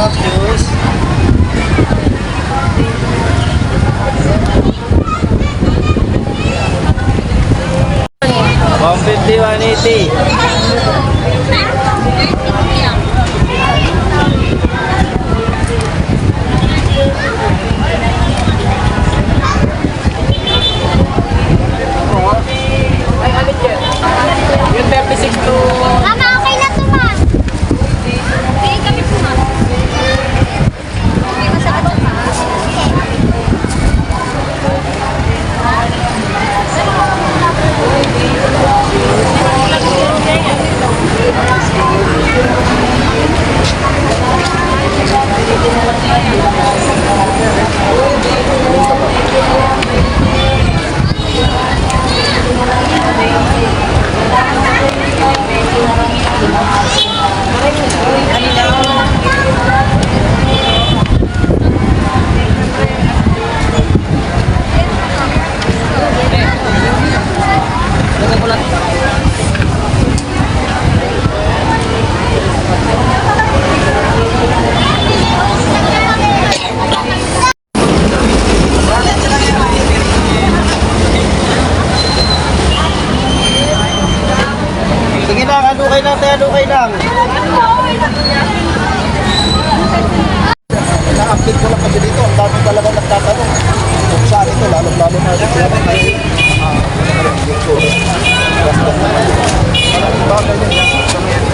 Tapos, One fifty, one.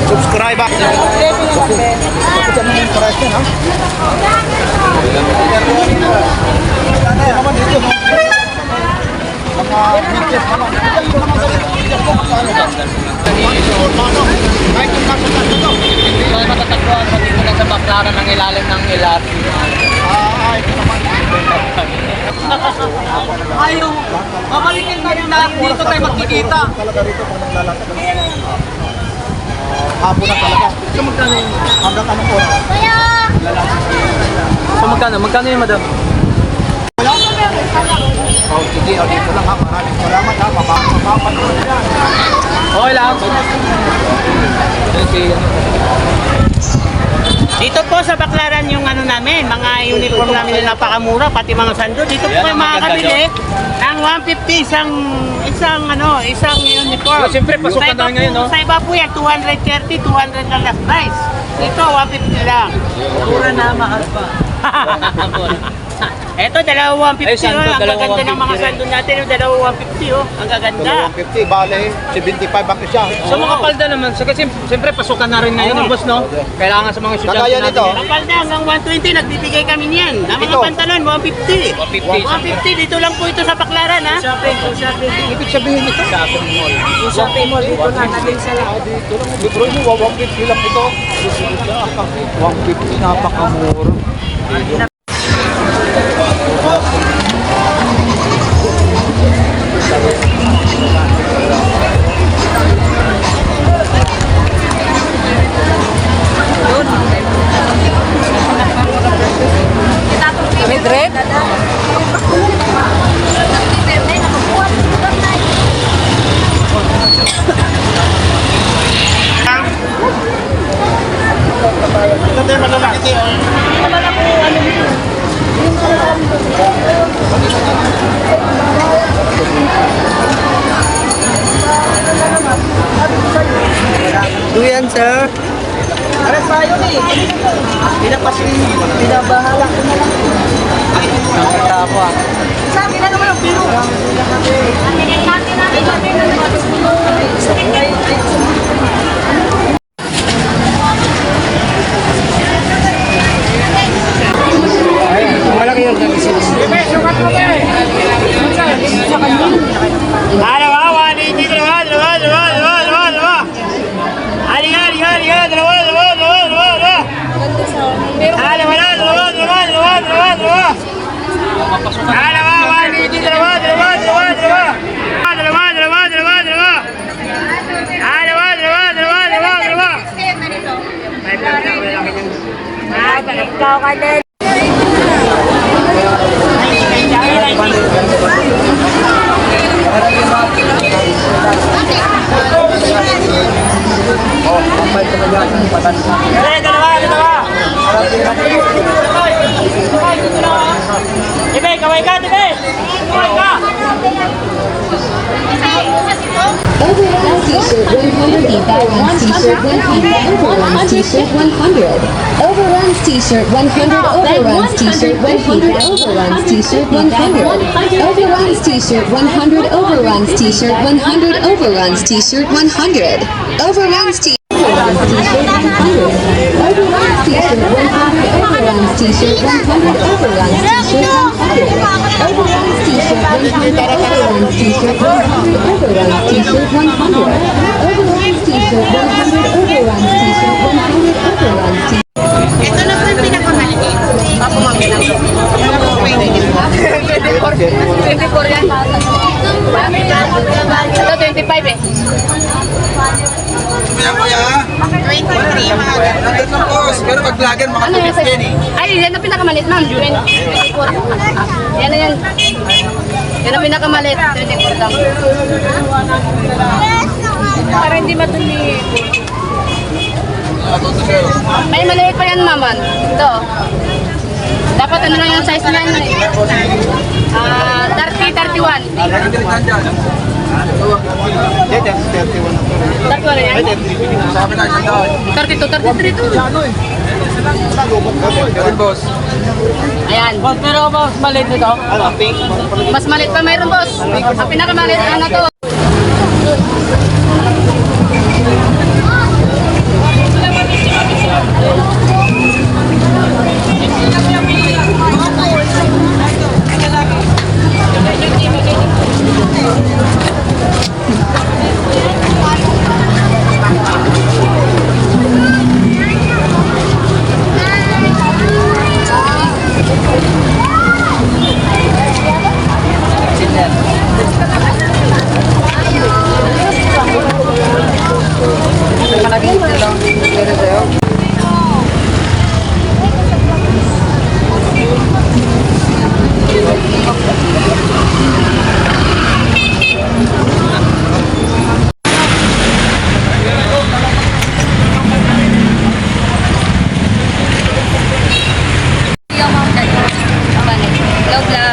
subscribe ba? sa baklaran ng ilalim ng ilat. Ay, Ayaw, babalikin tayo na dito tayo magkikita. Talaga rito pag naglalakad. Hapon na talaga. So, magkano yun? Hanggang anong oras? So, magkano? Magkano yun, madam? Oh, sige, oh, dito lang ha. Maraming salamat ha. Mapapanood yan. Okay lang. Okay, Dito po sa Baklaran yung ano namin, mga uniform namin na napakamura, pati mga sando. Dito po kayo makakabili ng 150 isang isang ano, isang uniform. Oh, siyempre, pasukan na ngayon, no? Sa iba po yan, 230, 200 lang last price. Dito, 150 lang. Mura na, mahal pa. Eto, dalawa 150 Ay, sando, oh. Ang dalawa gaganda ng mga 150 rin. sando natin, yung dalawa 150 oh. Ang gaganda. 250, bale, 75 ang isa. So, mga palda naman. So, kasi, siyempre, pasukan na rin ngayon, boss, no? Kailangan sa mga estudyante Kagaya natin. nito. yan. Ang palda hanggang 120, nagbibigay kami niyan. Ang mga Ito. pantalon, 150. 150. 150, dito lang po ito sa Baklaran ha. Shopping, shopping. Ibig sabihin nito. Shopping mall. Yung shopping mall, dito na, natin sa lahat. Dito lang, bro, mo, 150 lang ito. 150, napakamura. yung malalaki. Hindi naman ako ano yun. Duyan, sir. Alas tayo eh. Pinapasin, pinabahala ko na lang. Nakita ako ah. Sa akin na naman ang piro. natin. Oh, pambay ka na yan. Patan ka. Dito na ba? Dito ba? Ibe, kaway ka, Ibe! Overruns t-shirt 100 Overruns t-shirt 100 Overruns t-shirt 100 Overruns t-shirt 100 Overruns t-shirt 100 Overruns t-shirt 100 Overruns t-shirt 100 Overruns t-shirt 100 Overruns t-shirt 100 Overruns t-shirt Overruns t-shirt 100 Overruns t-shirt 100 Overruns t-shirt 100 Overruns t-shirt 100 Overruns t-shirt 100 Overruns t-shirt 100 Overruns t-shirt 100 Overruns t-shirt 100 Overruns t-shirt 100 Overruns t Ito na po yung pinakamaliit. Ako mamila. 24 yan. Ito 25 eh. Kuya, kuya. 23 mga ganun. Nandun ng boss. Pero pag vlogger, mga Ano yan? 250 yan eh. Ay, yan ang pinakamalit ma'am. 24. Yan na. Yan ang pinakamalit. 24 lang. Para hindi matuli. May maliit pa yan maman. Ito. Dapat ano lang yung size niya. eh. Ah, 30, 31. Nagagalitan dyan. Yan, yan, 31 na to. 31 na yan. Sabi na, isang daan. 32, 33 to. Ganun, boss. Ayan. Boss, pero boss, maliit nito. Ano, pink? Mas malit pa mayroon boss. Ang pinakamalit ano to. Bye.